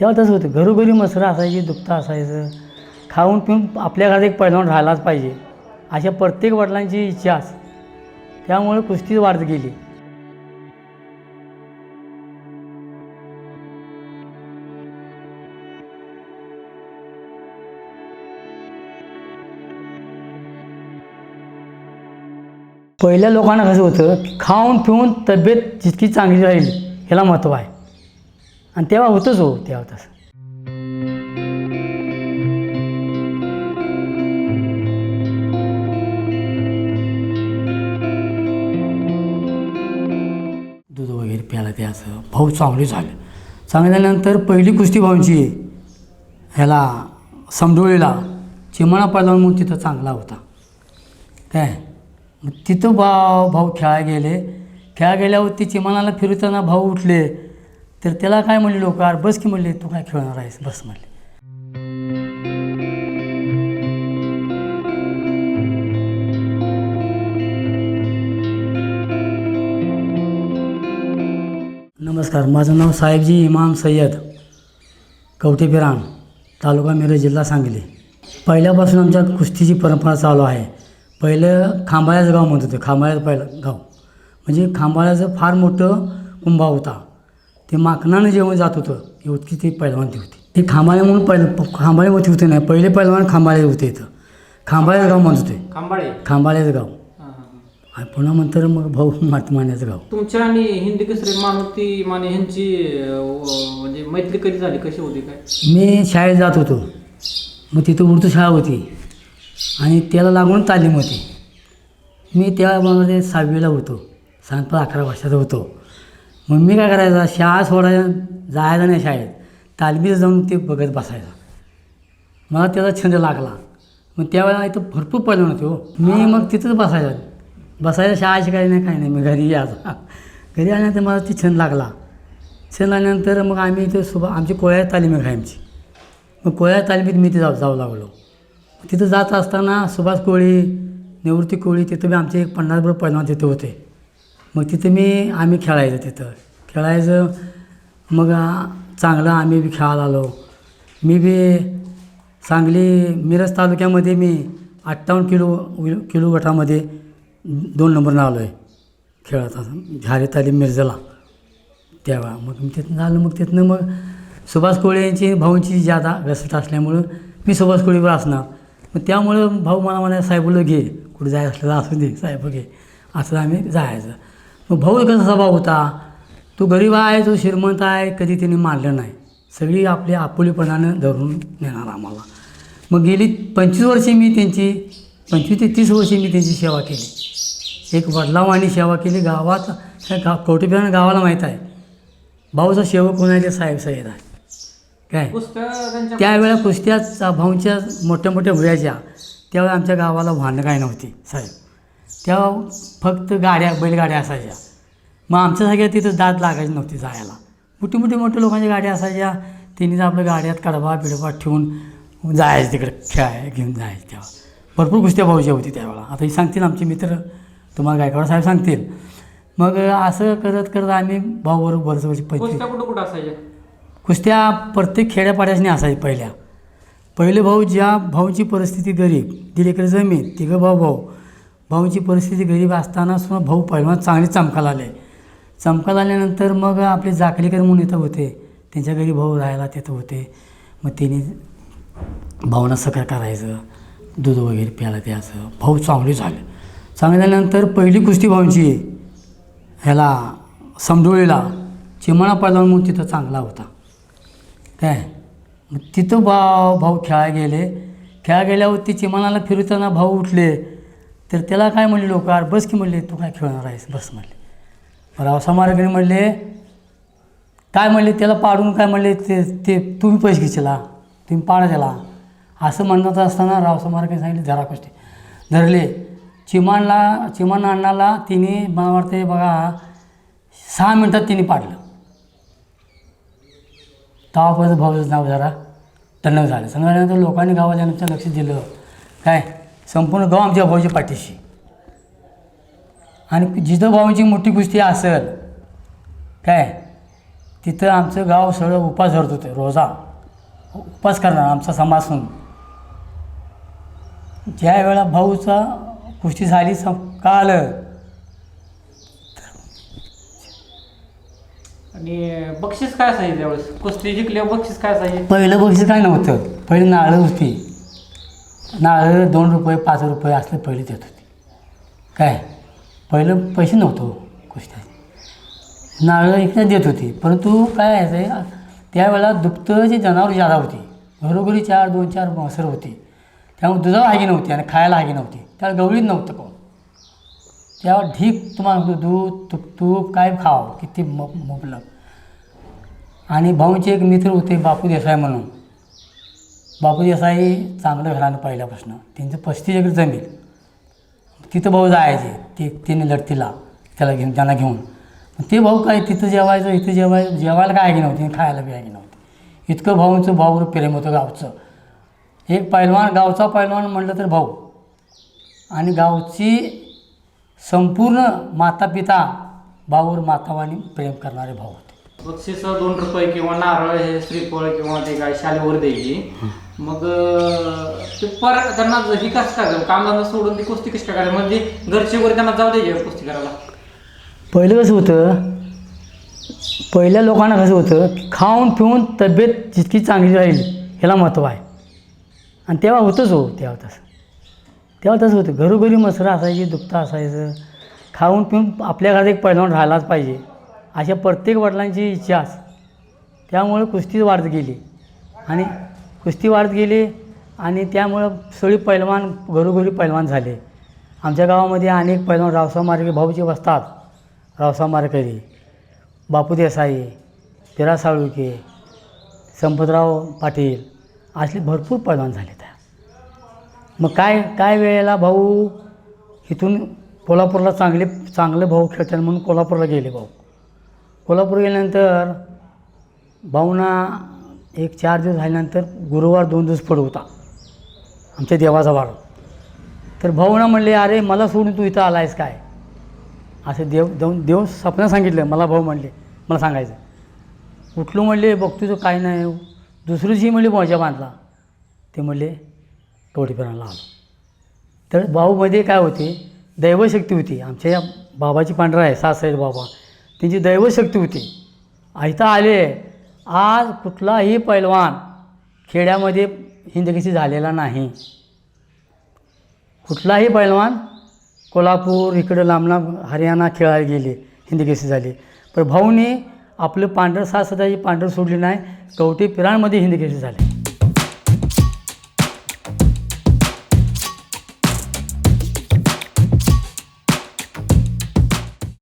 तेव्हा तसं होतं. घरोघरी मसरं असायची दुखतं असायचं. खाऊन पिऊन आपल्या घरात एक पैलवान राहिलाच पाहिजे अशा प्रत्येक वडिलांची इच्छाच त्यामुळे कुस्ती वाढत गेली. पहिल्या लोकांना कसं होतं की खाऊन पिऊन तब्येत जितकी चांगली राहील ह्याला महत्त्व आहे. आणि तेव्हा होतंच हो तेव्हा तसं. दूध वगैरे प्यायला असं भाऊ चांगले झाले. चांगले झाल्यानंतर पहिली कुस्ती भाऊंची ह्याला समडोळीला चिमणा पहिलवान म्हणून तिथं चांगला होता. काय? मग तिथं भाऊ भाऊ खेळायला गेले. खेळा गेल्यावर ती चिमानाला फिरताना भाऊ उठले. तर त्याला काय म्हणले लोक अरे बस की म्हणले तू काय खेळणार आहेस? बस म्हणले. नमस्कार माझं नाव साहेबजी इमाम सय्यद कवठेपिराण तालुका मिरज जिल्हा सांगली. पहिल्यापासून आमच्या कुस्तीची परंपरा चालू आहे. पहिलं खांबाळ्याचं गाव म्हणत होते खांबाळ्याचं पहिलं गाव. म्हणजे खांबाळ्याचं फार मोठं कुंभा होता. ते माकणानं जेवण जात होतं इतकी ती पहिलवानती होती. ती खांबाळे म्हणून पहिलं खांबाळेमध्ये होते नाही पहिले पहिलवान खांबाळे होते इथं. खांबाळ्याचं गाव म्हणत होते. खांबाळे? खांबाळ्याचं गाव. आणि पुन्हा नंतर मग भाऊ मातमान्याचं गाव. तुमच्या आणि हिंदी केसरी मानुती माने ह्यांची अं, म्हणजे मैत्री कधी झाली कशी होती काय? मी शाळेत जात होतो. मग तिथं उर्दू शाळा होती. आणि त्याला लागून तालीम होती. मी त्यामध्ये सहावीला होतो. सायंकाळ अकरा वर्षाचा होतो. मग मी काय करायचं शाळा सोडायला जायचं नाही शाळेत. तालमीत जाऊन ते बघत बसायचं. मला त्याचा छंद लागला. मग त्यावेळेला इथं भरपूर पहिलं होते. हो. मी मग तिथंच बसायचं. बसायला शाळा शिकायला नाही काही नाही. मी घरी यायचा. घरी आल्यानंतर मला ती छंद लागला. छंद लागल्यानंतर मग आम्ही इथं सुबा आमची कोळ्या तालीम आहे आमची. मग कोळ्या तालमीत मी तिथं जाऊ जाऊ लागलो. तिथं जात असताना सुभाष कोळी निवृत्ती कोळी तिथं मी आमचे एक पन्नासभर पहिलवान तिथं होते. मग तिथं मी आम्ही खेळायचं तिथं. खेळायचं मग चांगलं आम्ही बी खेळायला आलो. मी बी सांगली मिरज तालुक्यामध्ये मी अठ्ठावन्न किलो किलो गटामध्ये दोन नंबरनं आलो आहे खेळत असं. झाले तालीम मिरजला. तेव्हा मग मी तिथनं झालं मग तिथनं मग सुभाष कोळी यांची भाऊंची जादा घसट असल्यामुळं मी सुभाष कोळीवर असणार. मग त्यामुळं भाऊ मला म्हणा साहेबला घे. कुठे जायचं असलं असू दे. साहेब घे. असं आम्ही जायचं. मग भाऊ कसा स्वभाव होता. तू गरीब आहे तू श्रीमंत आहे कधी त्यांनी मानलं नाही. सगळी आपली आपुलीपणानं धरून नेणार आम्हाला. मग गेली पंचवीस वर्षे मी त्यांची पंचवीस ते तीस वर्षे मी त्यांची सेवा केली. एक वडिलावानी सेवा केली. गावात गाव कवटेपिरान गावाला माहीत आहे. भाऊचा सेवक कोण आहे ते साहेब सय्यद आहे. काय? त्यावेळेला कुस्त्याच भाऊंच्या मोठ्या मोठ्या व्हायच्या त्यावेळेला आमच्या गावाला वाहनं काय नव्हती साहेब. तेव्हा फक्त गाड्या बैलगाड्या असायच्या. मग आमच्या सगळ्या तिथं दाद लागायची नव्हती जायला. मोठी मोठी मोठ्या लोकांच्या गाड्या असायच्या. त्यांनीच आपल्या गाड्यात कडबा बिडबा ठेवून जायचं तिकडे खेळाय घेऊन जायचं तेव्हा. भरपूर कुस्त्या भाऊच्या होती त्यावेळेला. आता हे सांगतील आमचे मित्र. तुम्हाला गायकवाड साहेब सांगतील. मग असं करत करत आम्ही भाऊबरोबर बरेच वर्ष पंचवीस कुस्त्या कुठं कुठं असायच्या? कुस्त्या प्रत्येक खेड्यापाड्यासनी असायची पहिल्या. पहिले भाऊ ज्या भाऊची परिस्थिती गरीब एकर जमीन तिघं भाऊ भाऊ भाऊची परिस्थिती गरीब असताना सुद्धा भाऊ पहिलवान चांगले चमकाला आले. चमकाला आल्यानंतर मग आपले जाकलेकर म्हणून इथं होते. त्यांच्या घरी भाऊ राहायला तिथं होते. मग त्यांनी भाऊना सकाळ करायचं. दूध वगैरे प्यायला द्यायचं. भाऊ चांगले झाले. चांगले झाल्यानंतर पहिली कुस्ती भाऊंची ह्याला समडोळीला चिमणा पहिलवान म्हणून तिथं चांगला होता. काय? मग तिथं भाऊ भाऊ खेळायला गेले. खेळा गेल्यावर ती चिमानाला फिरताना भाऊ उठले. तर त्याला काय म्हणले लोक अरे बस की म्हणले तू काय खेळणार आहेस? बस म्हणले. रावसा मार्गाने म्हणले काय म्हणले त्याला पाडून काय म्हणले ते ते तुम्ही पैसे घेचला तुम्ही पाडा त्याला. असं म्हणत असताना रावसा महाराजांनी सांगितले जरा कुस्ती धरले. चिमानला चिमान अण्णाला तिने मला वाटते बघा सहा मिनटात तिने पाडलं. तेव्हापर्यंत भाऊचं नाव जरा टणक झालं. सांगितल्यानंतर लोकांनी गावाच्या लक्ष दिलं. काय? संपूर्ण गाव आमच्या भाऊच्या पाठीशी. आणि जिथं भाऊंची मोठी कुस्ती असेल काय? तिथं आमचं गाव सगळं उपास धरत होतं रोजा. उपास करणार आमचा समाज म्हणून. ज्या वेळा भाऊचा कुस्ती झाली सं का आलं? आणि बक्षीस काय असायचे त्यावेळेस? कुस्ती जिंकल्यावर बक्षीस काय असायचे? पहिलं बक्षीस काय नव्हतं. पहिलं नारळ होती. नारळ दोन रुपये पाच रुपये असले पहिले देत होते. काय? पहिलं पैसे नव्हतं कुस्त्या नारळ इकडे देत होती. परंतु काय आहे त्यावेळेला दुभतं जे जनावर जादा होती. घरोघरी चार दोन चार मसर होती. त्यामुळे दुधावर हागी नव्हती आणि खायला हागी नव्हती. त्याला गवळीत नव्हतं कोण. त्यावर ढीक तुम्हाला म्हणतो दूध तूप तूप काय खावं किती म मुबलक. आणि भाऊंचे एक मित्र होते बापू देसाई म्हणून. बापू देसाई चांगलं घरानं पहिल्यापासून. त्यांचं पस्तीस एकर जमीन. तिथं भाऊ जायचे ते तिने लढतीला त्याला घेऊन त्यांना घेऊन. ते भाऊ काय तिथं जेवायचं इथं जेवाय जेवायला काय की नव्हती खायला बी की नव्हती. इतकं भाऊंचं भाऊवर प्रेम होतं गावचं. एक पैलवान गावचा पैलवान म्हटलं तर भाऊ. आणि गावची संपूर्ण माता पिता भाऊवर मातावानी प्रेम करणारे भाऊ होते. बक्षीस दोन रुपये किंवा नारळ हे श्रीफळ किंवा ते काय शालेवर द्यायची मग ते पर त्यांना ही कसं काय कामधंदा सोडून ती कुस्ती कशी काय करायला? म्हणजे घरचे वगैरे त्यांना जाऊ द्यायचे कुस्ती करायला. पहिलं कसं होतं पहिल्या लोकांना कसं होतं की खाऊन पिऊन तब्येत जितकी चांगली राहील ह्याला महत्त्व आहे. आणि तेव्हा होतंच हो तेव्हा तसं. तेव्हा तसं होतं. घरोघरी मसरं असायची दुपतं असायचं. खाऊन पिऊन आपल्या घरात एक पैलवान राहिलाच पाहिजे. अशा प्रत्येक वडिलांची इच्छा असते त्यामुळे कुस्ती वाढत गेली. आणि कुस्ती वाढत गेली आणि त्यामुळं सगळी पैलवान घरोघरी पैलवान झाले. आमच्या गावामध्ये अनेक पैलवान रावसाव मार्गे भाऊचे बसतात. रावसाव मारकरी बापू देसाई पिरा साळुके संपतराव पाटील असले भरपूर पैलवान झाले त्या. मग काय काय वेळेला भाऊ इथून कोल्हापूरला चांगले चांगले भाऊ खेळतात म्हणून कोल्हापूरला गेले भाऊ. कोल्हापूर गेल्यानंतर भाऊना एक चार दिवस झाल्यानंतर गुरुवार दोन दिवस पड होता. आमच्या देवाचा वाढ तर भाऊना म्हणले अरे मला सोडून तू इथं आलायस काय? असं देव देव देव स्वप्न सांगितलं. मला भाऊ म्हणले मला सांगायचं उठलो म्हणले बघ तुझं काय नाही. दुसरी जी म्हणले मोजा बांधला. ते म्हणले कवडीपणाला आलो. तर भाऊमध्ये काय होते दैवशक्ती होती. आमच्या या बाबाची पांढरा आहे सासरे बाबा. त्यांची दैवशक्ती होती. इथं आले आज कुठलाही पैलवान खेड्यामध्ये हिंदकेसी झालेला नाही. कुठलाही पैलवान कोल्हापूर इकडं लांबलांब हरियाणा खेळायला गेले हिंदकेसी झाले. पण भाऊने आपलं पांढरं सासदाची पांढरं सोडली नाही कवटे पिराणमध्ये हिंदकेसी झाले.